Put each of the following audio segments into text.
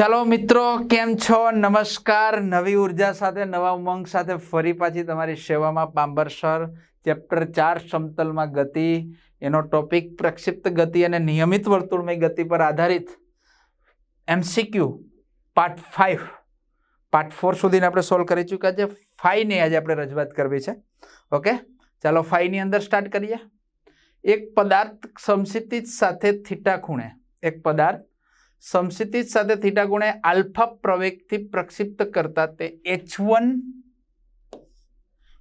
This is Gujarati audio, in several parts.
ચાલો મિત્રો, કેમ છો? નમસ્કાર. નવી ઊર્જા સાથે, નવા ઉમંગ સાથે ફરી પાછી તમારી સેવામાં પાંબર સર. ચેપ્ટર ચાર, સમતલમાં ગતિ. એનો ટોપિક પ્રક્ષિપ્ત ગતિ અને નિયમિત વર્તુળમય ગતિ પર આધારિત. MCQ part five part four સુધીને આપણે સોલ્વ કરી ચૂક્યા છે. ફાઈવની આજે આપણે રજૂઆત કરવી છે. ઓકે ચાલો ફાઈવની અંદર સ્ટાર્ટ કરીએ. એક પદાર્થ સમસિતિજ સાથે થીટા ખૂણે. એક પદાર્થ સમસિતિજ સાથે થીટા ગુણે આલ્ફા પ્રવેગથી પ્રક્ષિપ્ત કરતા તે એચ વન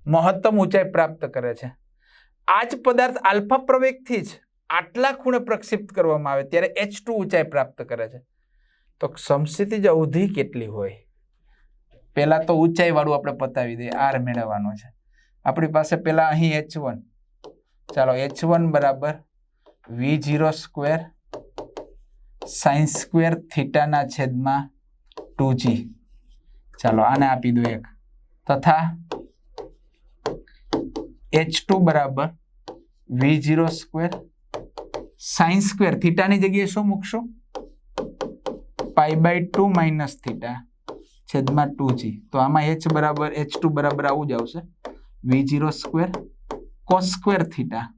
મહત્તમ ઊંચાઈ પ્રાપ્ત કરે છે. આ જ પદાર્થ આલ્ફા પ્રવેગથી જ આટલા ખૂણે પ્રક્ષિપ્ત કરવામાં આવે ત્યારે એચ ઊંચાઈ પ્રાપ્ત કરે છે. તો સમસિતિજ અવધિ કેટલી હોય? પહેલાં તો ઊંચાઈવાળું આપણે પતાવી દઈએ, આર મેળવવાનો છે. આપણી પાસે પહેલાં અહીં એચ વન. ચાલો, એચ વન બરાબર v zero square sine square થીટાના છેદમાં ટુ જી. ચાલો, આને આપી દો એક. તથા એચ ટુ બરાબર v zero square sine square. થીટાની જગ્યાએ શું મૂકશો? Pi by two minus theta છેદમાં ટુ જી. તો આમાં એચ બરાબર, એચ ટુ બરાબર આવું જ આવશે. V zero square cos square theta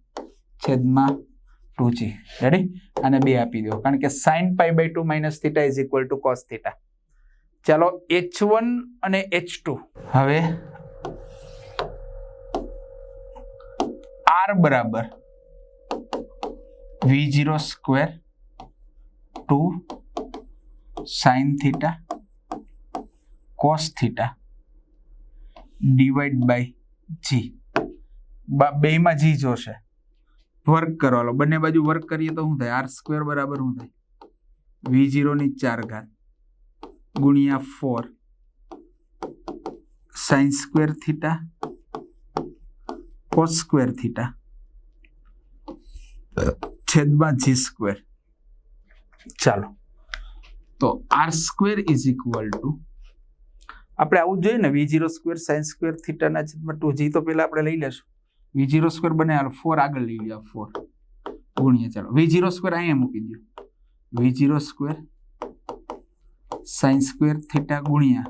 છેદમાં ટુ જી રેડી અને બે આપી દો કારણ કે sine pi by two minus theta is equal to cos theta ચાલો એચ વન અને એચ ટુ હવે આર બરાબર v zero square two sine theta cos theta divide by g બેમાં જી જોશે. વર્ક કરવાનો બંને બાજુ વર્ક કરીએ તો શું થાય? આર સ્ક્વેર બરાબર શું થાય? વી જીરોની ચાર ઘાત ગુણ્યા four sine square theta cos square theta છેદમાં જી સ્ક્વેર ચાલો. તો R square is equal to આપણે આવું જોઈએ ને v zero square sine square થીટાના છેદમાં ટુ જી તો પહેલાં આપણે લઈ લેશું. વી જીરો સ્ક્વેર બને હાલ ફોર આગળ લઈ લ્યો ફોર ગુણ્યા ચાલો. વી જીરો સ્ક્વેર અહીંયા મૂકી દો v zero square sine square theta ગુણ્યા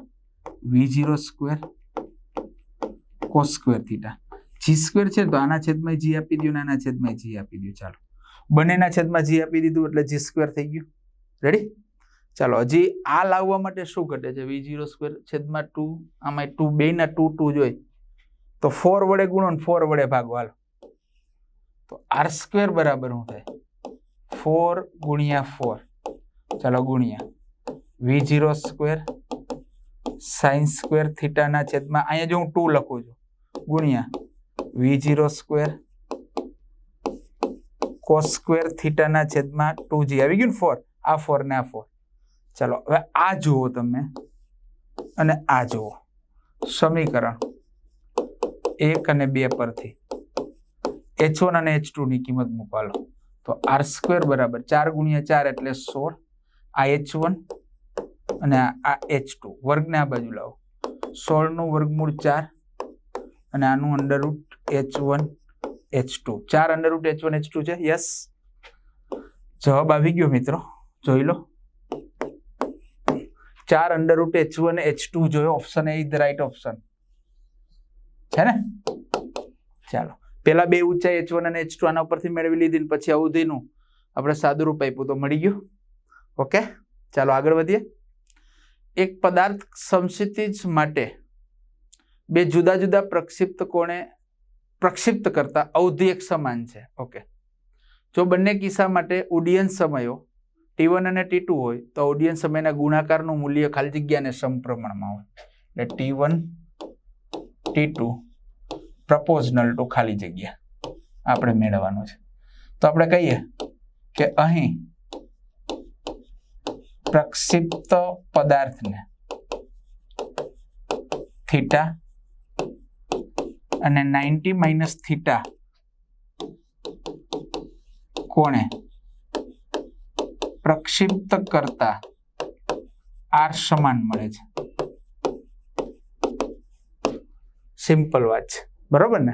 v zero square cos square theta g square છે તો આના છેદમાં જી આપી દો આના છેદમાં જી આપી દો ચાલો. બંનેના છેદમાં જી આપી દીધું એટલે જી સ્ક્વેર થઈ ગયું. રેડી ચાલો, હજી આ લાવવા માટે શું ઘટે છે? વી જીરો સ્ક્વેર છેદમાં ટુ આમાં ટુ બેના ટુ ટુ જોઈ તો ફોર વડે ગુણો ને ફોર વડે ભાગો. હાલો. તો આર સ્ક્વેર બરાબર શું થાય? ફોર ગુણ્યા ફોર ચાલો ગુણ્યા. V zero square sine square થીટાના છેદમાં અહીંયા જો હું ટુ લખું છું, ગુણ્યા. V zero square cos square થીટાના છેદમાં ટુ જી આવી ગયું ફોર આ ફોર ને આ ફોર ચાલો, હવે આ જુઓ તમે અને આ જુઓ. સમીકરણ એક અને બે પરથી. એચ વન અને એચ ટુ ની કિંમત મૂકવા લો. તો આર સ્ક્વેર બરાબર ચાર ગુણ્યા ચાર એટલે સોળ. આ એચ વન અને આ એચ ટુ વર્ગને આ બાજુ લાવો. સોળનું વર્ગમૂળ ચાર અને આનું under root H one H two ચાર under root H one H two છે? યસ જવાબ આવી ગયો મિત્રો. જોઈ લો. ચાર under root H one H two જોયો. Option A is the right option છે ને? ચાલો. પેલા બે ઊંચાઈ એચ વન અને એચ ટુ આના ઉપરથી મેળવી લીધી પછી અવધિનું આપણે સાદું રૂપ આપ્યું તો મળી ગયું. ઓકે? ચાલો આગળ વધીએ. એક પદાર્થ સમક્ષિતિજ માટે બે જુદા જુદા પ્રક્ષિપ્ત કોણે પ્રક્ષિપ્ત કરતા અવધિ એક સમાન છે. ઓકે. જો બંને કિસ્સા માટે ઉડ્ડયન સમયો ટી વન અને ટી ટુ હોય તો ઉડ્ડયન સમયના ગુણાકારનું મૂલ્ય ખાલી જગ્યાને સમપ્રમાણમાં હોય. એટલે T one T two proportional to ખાલી જગ્યા આપણે મેળવવાનું છે. તો આપણે કહીએ કે અહીં પ્રક્ષિપ્ત પદાર્થને થીટા અને નાઇન્ટી માઇનસ થીટા કોણે પ્રક્ષિપ્ત કરતા આર સમાન મળે છે. સિમ્પલ વાત છે. બરોબર ને?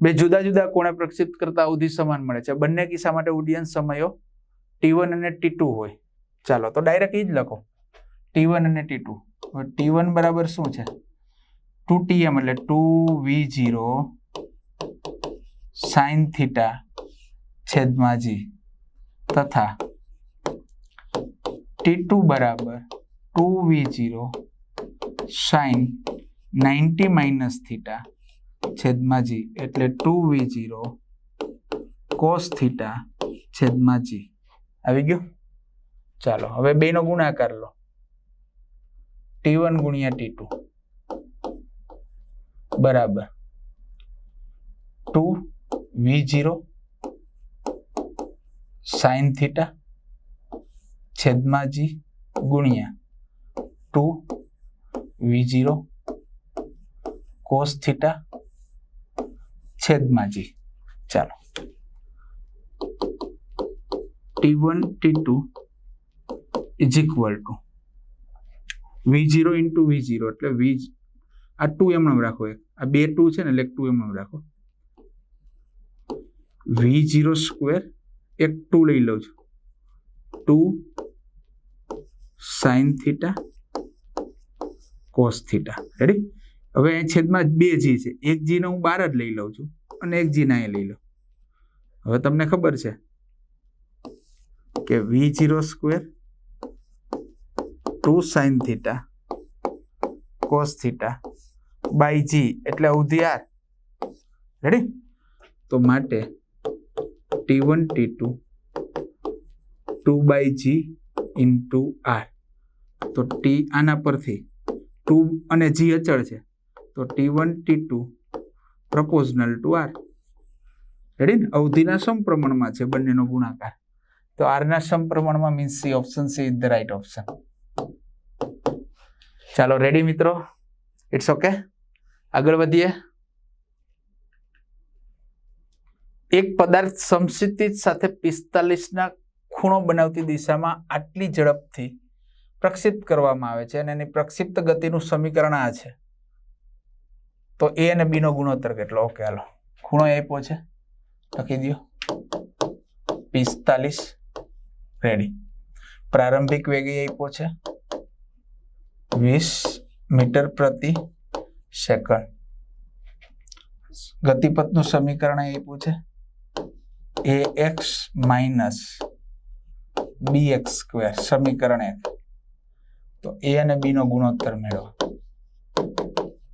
બે જુદા જુદા કોણે પ્રક્ષિપ્ત કરતા અવધિ સમાન મળે છે. બંને કિસ્સા માટે ઉડ્ડયન સમયો ટી વન અને ટી ટુ હોય. ચાલો, તો ડાયરેક્ટ એ જ લખો. ટી વન અને ટી ટુ ટી વન બરાબર શું છે? ટુ ટી એમ એટલે two V zero sine theta છેદમાં જી તથા ટી ટુ બરાબર two V zero sine ninety minus theta છેદમાં જી એટલે two V zero cos theta છેદમાં જી. આવી ગયું? ચાલો, હવે બેનો ગુણાકાર લો. ટી વન ગુણ્યા ટી ટુ. બરાબર. Two V zero sine theta છેદમાં જી ગુણ્યા two V zero cos theta છેદમાં જી ચાલો. T one T two is equal to V zero into V zero એટલે વી આ ટુ એમનો રાખો એક. આ બે ટુ છે ને, એટલે ટુ એમનો રાખો. વી જીરો સ્ક્વેર એક ટુ લઈ લઉં છું. Two sine theta cos theta ready હવે છેદમાં બે જી છે. એક જીને હું બાર જ લઈ લઉં છું અને એક જીને અહીં લઈ લઉં. હવે તમને ખબર છે કે V zero square two sine theta cos theta by G એટલે અવધિ આર રેડી તો માટે T one T two two by G into R તો ટી આના પરથી ટુ અને જી અચળ છે. તો T one T two proportional to R ready ને? અવધિના સમપ્રમાણમાં છે બંનેનો ગુણાકાર. તો આરના સમપ્રમાણમાં means C option C is the right option ચાલો રેડી મિત્રો? ઇટ્સ ઓકે આગળ વધીએ. એક પદાર્થ સમસ્થિતિ સાથે પિસ્તાલીસના ખૂણો બનાવતી દિશામાં આટલી ઝડપથી પ્રક્ષિપ્ત કરવામાં આવે છે અને એની પ્રક્ષિપ્ત ગતિનું સમીકરણ આ છે. તો એ અને બીનો ગુણોત્તર કેટલો? ઓકે હાલો. ખૂણો આપ્યો છે. લખી દો પિસ્તાલીસ. રેડી પ્રારંભિક વેગ આપ્યો છે. વીસ મીટર પ્રતિ સેકન્ડ. ગતિપથનું સમીકરણ આપ્યું છે. A X minus B X square સમીકરણ એક. તો એ અને બીનો ગુણોત્તર મેળવો.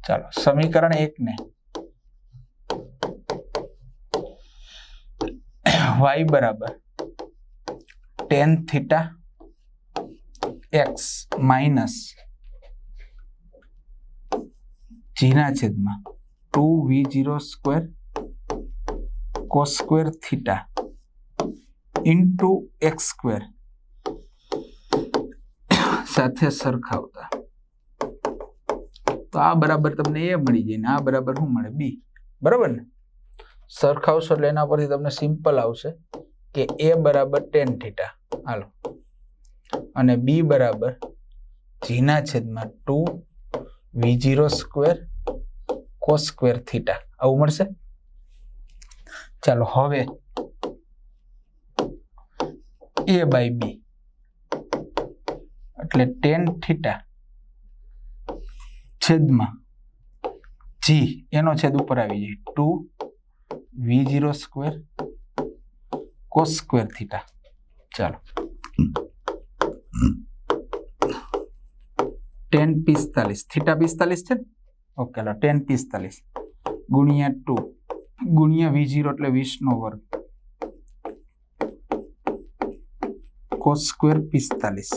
ચાલો, સમીકરણ એક ને. વાય બરાબર. ટેન થીટા એક્સ માઇનસ જીના છેદમાં two V zero square cos square theta into X square સાથે સરખાવતા. તો આ બરાબર તમને એ મળી જાય ને આ બરાબર શું મળે? બી. બરાબર ને? સરખાવશો એટલે એના પરથી તમને સિમ્પલ આવશે કે એ બરાબર ટેન થીટા. હાલો. અને બી બરાબર જીના છેદમાં two V zero square cos square theta. આવું મળશે? ચાલો હવે એ બાય બી. એટલે ટેન થીટા છેદમાં જી એનો છેદ ઉપર આવી જાય. Two V zero square cos square theta. ચાલો. ટેન પિસ્તાલીસ. થીટા પિસ્તાલીસ છે ઓકે લો ટેન પિસ્તાલીસ. ગુણ્યા ટુ. ગુણ્યા વી જીરો એટલે વીસનો વર્ગ. કોસ સ્ક્વેર પિસ્તાલીસ.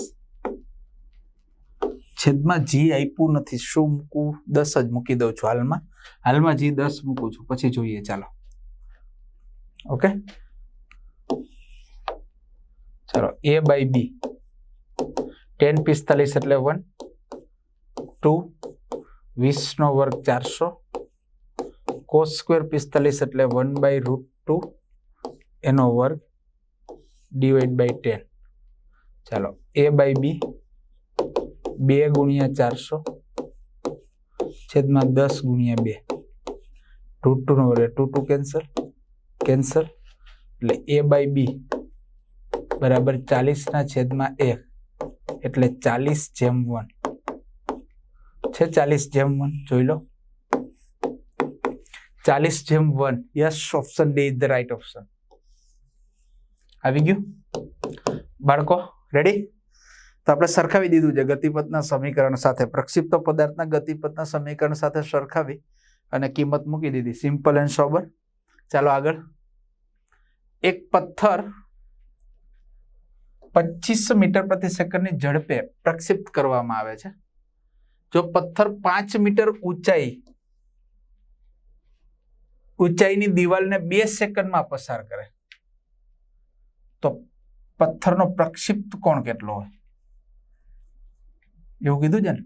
છેદમાં જી આપ્યું નથી. શું મૂકવું દસ જ મૂકી દઉં છું હાલમાં. હાલમાં જી દસ મૂકું છું. પછી જોઈએ. ચાલો. ઓકે? ચાલો. એ બાય બી ટેન પિસ્તાલીસ એટલે વન, ટુ, વીસનો વર્ગ ચારસો. કોસ સ્ક્વેર પિસ્તાલીસ એટલે વન બાય રૂટ ટુ. એનો વર્ગ ડિવાઈડ બાય ટેન. ચાલો. એ બાય બી બે ગુણ્યા ચારસો છેદમાં દસ ગુણ્યા બે. ટુ ટુ નો વર્ગ ટુ ટુ કેન્સલ કેન્સલ એટલે એ બાય બી બરાબર ચાલીસના છેદમાં એક. એટલે ચાલીસ જેમ વન. છે ચાલીસ જેમ વન? જોઈ લો. ચાલીસ જેમ one. Yes option D is the right option આવી ગયું? બાળકો રેડી તો આપણે સરખાવી દીધું છે ગતિપથના સમીકરણ સાથે. પ્રક્ષિપ્ત પદાર્થના ગતિપથના સમીકરણ સાથે સરખાવી અને કિંમત મૂકી દીધી. સિમ્પલ એન્ડ સોબર ચાલો આગળ. એક પથ્થર પચીસ મીટર પ્રતિ સેકન્ડની ઝડપે પ્રક્ષિપ્ત કરવામાં આવે છે. જો પથ્થર પાંચ મીટર ઊંચાઈ, ઊંચાઈની દિવાલને બે સેકન્ડમાં પસાર કરે, તો પથ્થરનો પ્રક્ષિપ્ત કોણ કેટલો હોય? એવું કીધું છે ને?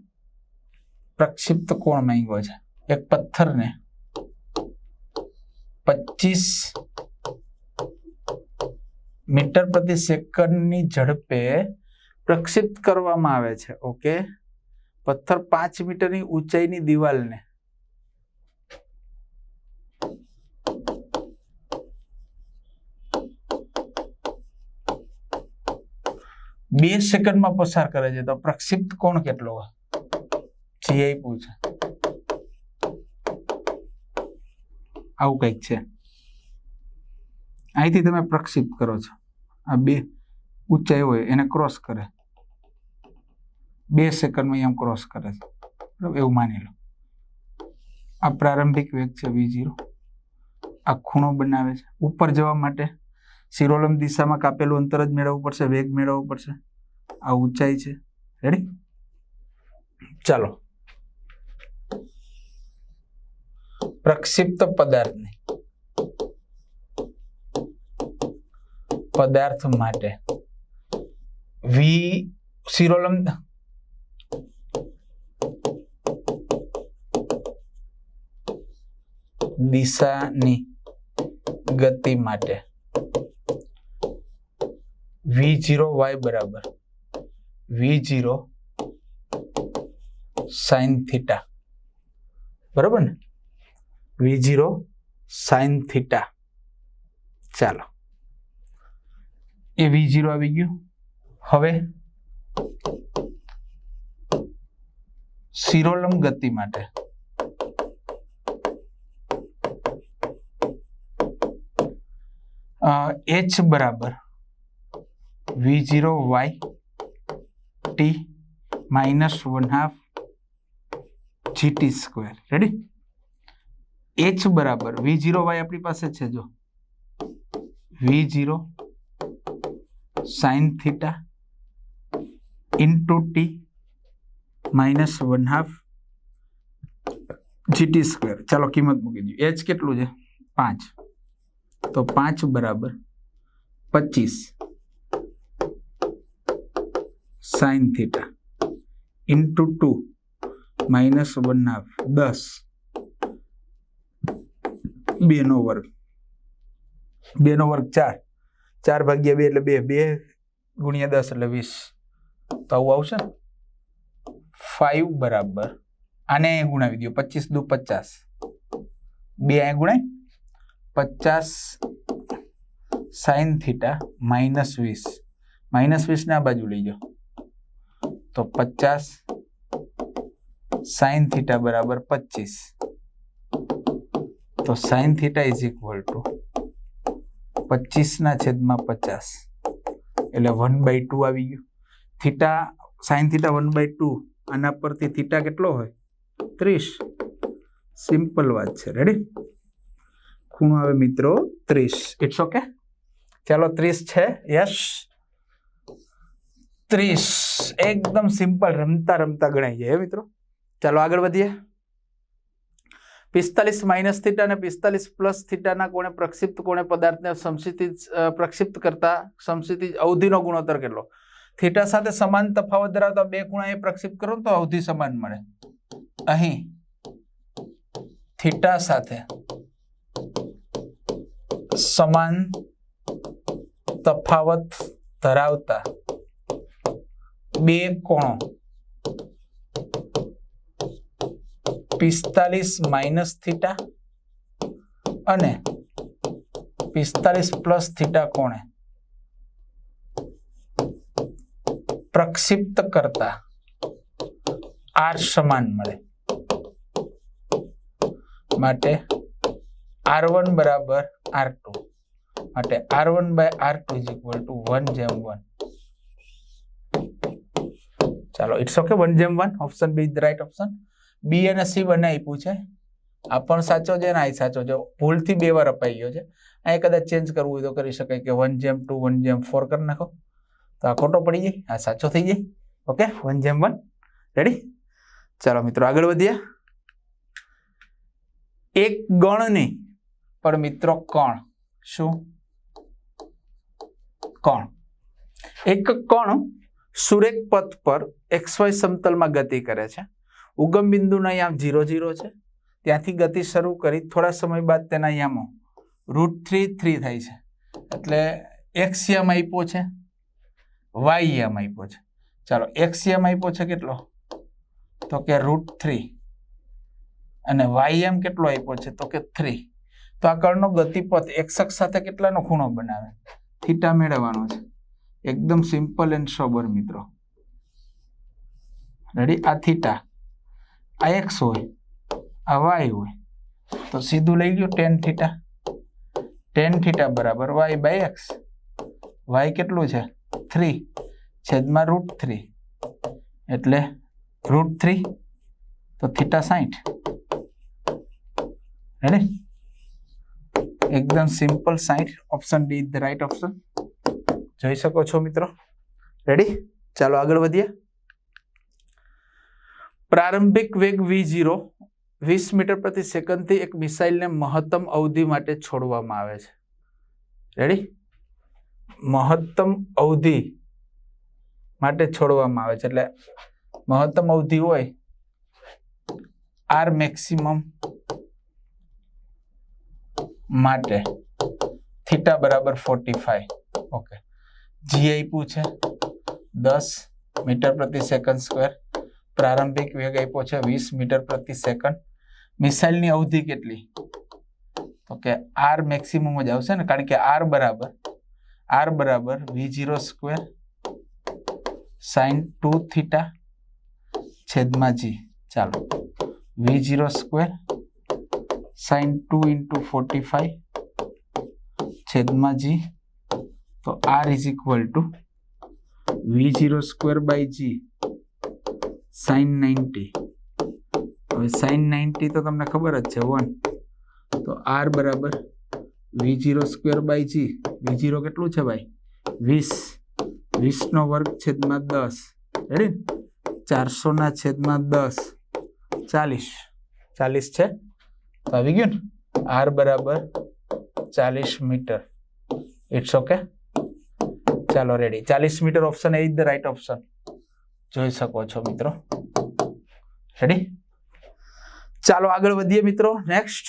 પ્રક્ષિપ્ત કોણ માંગ્યો છે? એક પથ્થરને પચીસ મીટર પ્રતિ સેકન્ડની ઝડપે પ્રક્ષિપ્ત કરવામાં આવે છે, ઓકે? પથ્થર પાંચ મીટરની ઊંચાઈની દિવાલને. બે સેકન્ડમાં પસાર કરે છે તો પ્રક્ષિપ્ત કોણ કેટલો હોય? જી પૂછે. આવું કંઈક છે. અહીંથી તમે પ્રક્ષિપ્ત કરો છો. આ બે ઊંચાઈ હોય એને ક્રોસ કરે. બે સેકન્ડમાં એમ ક્રોસ કરે છે. બરાબર? એવું માની લો. આ પ્રારંભિક વેગ છે વી જીરો આ ખૂણો બનાવે છે. ઉપર જવા માટે શિરોલમ દિશામાં કાપેલું અંતર જ મેળવવું પડશે, વેગ મેળવવો પડશે. આ ઊંચાઈ છે. રેડી ચાલો. પ્રક્ષિપ્ત પદાર્થની. પદાર્થ માટે. વી શિરોલમ દિશાની ગતિ માટે. વી જીરો વાય બરાબર. વી જીરો સાઇન થીટા બરાબર ને? વી જીરો સાઇન થીટા ચાલો. એ વી જીરો આવી ગયું. હવે શિરોલમ ગતિ માટે. એચ બરાબર. V zero Y T minus one half GT square ready H બરાબર વી જીરો વાય આપણી પાસે છે જો V zero sine theta into T minus one half GT square ચાલો કિંમત મૂકી દઈએ એચ કેટલું છે પાંચ તો પાંચ બરાબર પચીસ sine theta into two minus one half દસ બેનો વર્ગ. બેનો વર્ગ ચાર. ચાર ભાગ્યા બે એટલે બે. બે ગુણ્યા દસ એટલે વીસ. તો આવું આવશે. ને ફાઈવ બરાબર. આને ગુણાવી દો પચીસ દુ પચાસ. બે અહીં ગુણાય. પચાસ સાઇન થીટા માઇનસ વીસ. માઇનસ વીસને આ બાજુ લઈ જાઓ તો પચાસ સાઈન થીટા બરાબર પચીસ. તો sine theta is equal to પચીસના છેદમાં પચાસ. એટલે વન બાય ટુ આવી ગયું. Theta, sine theta one by two આના પરથી થીટા કેટલો હોય? ત્રીસ. સિમ્પલ વાત છે. રેડી ખૂણો આવે મિત્રો ત્રીસ. ઇટ્સ ઓકે ચાલો ત્રીસ છે. યસ ત્રીસ એકદમ સિમ્પલ રમતા રમતા ગણાઈ જાય મિત્રો. ચાલો આગળ વધીએ. પિસ્તાલીસ માઇનસ થીટા અને પિસ્તાલીસ પ્લસ થીટાના કોણે પ્રક્ષિપ્ત, કોણે પદાર્થને સમસિતિ પ્રક્ષિપ્ત કરતા સમસિતિ અવધિનો ગુણોત્તર કેટલો? થીટા સાથે સમાન તફાવત ધરાવતા બે ખૂણા એ પ્રક્ષિપ્ત કરો તો અવધિ સમાન મળે. અહીં થીટા સાથે સમાન તફાવત ધરાવતા બે કોણો. પિસ્તાલીસ માઇનસ થીટા અને પિસ્તાલીસ પ્લસ થીટા કોણે? પ્રક્ષિપ્ત કરતા આર સમાન મળે. માટે આર વન બરાબર આર ટુ. માટે R one by R two is equal to one જેમ વન ચાલો ઇટ્સ ઓકે વન જેમ one option B is right option B અને સી બંને આપ્યું છે. આ પણ સાચો છે ને આ સાચો છે. ભૂલથી બે વાર અપાઈ ગયો છે. અહીંયા કદાચ ચેન્જ કરવું હોય તો કરી શકાય કે વન જેમ ટુ વન જેમ ફોર કરી નાખો. તો આ ખોટો પડી જાય આ સાચો થઈ જાય ઓકે વન જેમ વન રેડી ચાલો, મિત્રો, આગળ વધીએ. એક ગણ નહીં પણ મિત્રો, કણ. શું? કણ. એક કણ સુરેખ પથ પર એક્સવાય સમતલમાં ગતિ કરે છે. ઉગમ બિંદુના યામ ઝીરો ઝીરો છે. ત્યાંથી ગતિ શરૂ કરી થોડા સમય બાદ તેના યામો રૂટ થ્રી થ્રી થાય છે. એટલે એક્સ યામ આપ્યો છે. વાય યામ આપ્યો છે. ચાલો, એક્સ યામ આપ્યો છે કેટલો? તો કે રૂટ થ્રી. અને વાય યામ કેટલો આપ્યો છે? તો કે થ્રી. તો આ કળનો ગતિપથ એક્સક સાથે કેટલાનો ખૂણો બનાવે? થીટા મેળવવાનો છે. એકદમ સિમ્પલ એન્ડ સોબર મિત્રો. રેડી આ થીટા આ એક્સ હોય, આ વાય હોય. તો સીધું લઈ ગયું ટેન થીટા ટેન થીટા બરાબર વાય બાય એક્સ વાય કેટલું છે? થ્રી છેદમાં રૂટ થ્રી એટલે રૂટ થ્રી તો થીટા સાઠ રેડી એકદમ સિમ્પલ સાઠ option D the right option જોઈ શકો છો મિત્રો. રેડી ચાલો આગળ વધીએ. પ્રારંભિક વેગ વી ઝીરો વીસ મીટર પ્રતિ સેકન્ડથી એક મિસાઇલને મહત્તમ અવધિ માટે છોડવામાં આવે છે. રેડી મહત્તમ અવધિ માટે છોડવામાં આવે છે. એટલે મહત્તમ અવધિ હોય આર મેક્સિમમ માટે થીટા બરાબર ફોર્ટી ફાઈવ ઓકે જી આપ્યું છે. દસ મીટર પ્રતિ સેકન્ડ સ્ક્વેર. પ્રારંભિક વેગ આપ્યો છે વીસ મીટર પ્રતિ સેકન્ડ. મિસાઇલની અવધિ કેટલી? તો કે આર મેક્સિમમ જ આવશે ને, કારણ કે આર બરાબર આર બરાબર V zero square sine two theta છેદમાં જી. ચાલો. V zero square sine two into forty five છેદમાં જી. તો R is equal to V zero square by G sine ninety હવે સાઇન નાઇન્ટી તો તમને ખબર જ છે વન તો આર બરાબર V zero square by G V zero કેટલું છે ભાઈ? વીસ. વીસનો વર્ગ છેદમાં દસ. રેડી ચારસોના છેદમાં દસ. ચાલીસ. ચાલીસ છે? તો આવી ગયું ને? આર બરાબર ચાલીસ મીટર. ઇટ્સ ઓકે ચાલો રેડી ચાલીસ metre option A the right option જોઈ શકો છો મિત્રો. રેડી ચાલો આગળ વધીએ મિત્રો. નેક્સ્ટ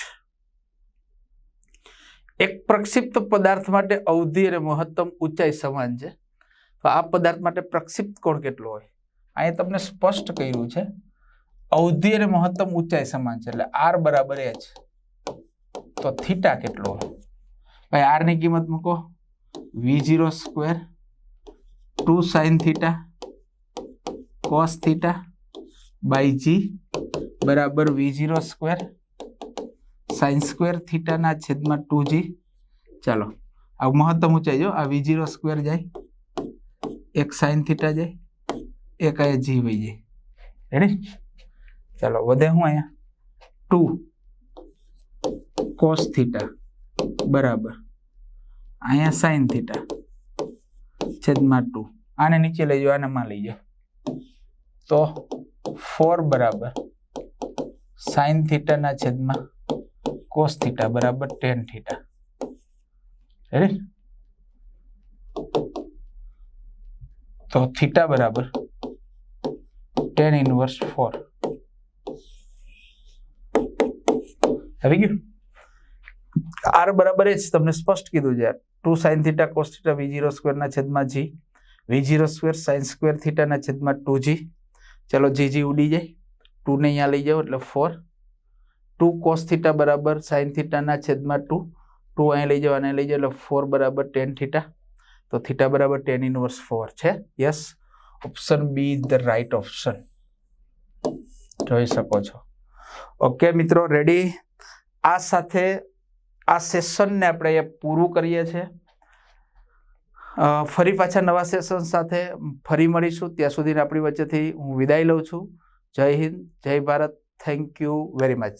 એક પ્રક્ષિપ્ત પદાર્થ માટે અવધિ અને મહત્તમ ઊંચાઈ સમાન છે. તો આ પદાર્થ માટે પ્રક્ષિપ્ત કોણ કેટલો હોય? અહીંયા તમને સ્પષ્ટ કર્યું છે. અવધિ અને મહત્તમ ઊંચાઈ સમાન છે. એટલે આર બરાબર એચ તો થીટા કેટલો હોય? ભાઈ આરની કિંમત મૂકો. V zero square two sine theta cos theta by G બરાબર V zero square sine square થીટાના છેદમાં ટુ જી ચાલો, આ મહત્તમ ઊંચાઈ જો, આ વી જીરો સ્ક્વેર જાય, એક સાઇન થીટા જાય, એક અહીંયા જી વહી જાય. રેડી ચાલો, વધે હું અહીંયા? ટુ કોસ થીટા બરાબર. અહીંયા સાઇન થીટા છેદમાં ટુ આને નીચે લઈ જાઓ, આને માં લઈ જાઓ. તો ફોર બરાબર સાઇન થીટાના છેદમાં કોસ થીટા બરાબર ટેન થીટા રેડી તો થીટા બરાબર ટેન ઇનવર્સ ફોર આવી ગયું? આર બરાબર એ જ તમને સ્પષ્ટ કીધું છે two sine theta cos theta V zero સ્ક્વેરના છેદમાં G V zero square sine square થીટાના છેદમાં ટુ જી ચલો જી જી ઉડી જાય. ટુને અહીંયા લઈ જાઓ એટલે ફોર ટુ કોસ થીટા બરાબર સાઇન થીટાના છેદમાં ટુ ટુ અહીં લઈ જાઓ અને લઈ જાઓ એટલે ફોર બરાબર ટેન થીટા તો થીટા બરાબર ટેન ઇનવર્સ ફોર છે. Yes option B is the right option જોઈ શકો છો. ઓકે મિત્રો રેડી આ સાથે, આ સેશનને આપણે અહીંયા પૂરું કરીએ છીએ. ફરી પાછા નવા સેશન સાથે ફરી મળીશું. ત્યાં સુધીને આપણી વચ્ચેથી હું વિદાય લઉં છું. જય હિન્દ, જય Bharat. Thank you very much.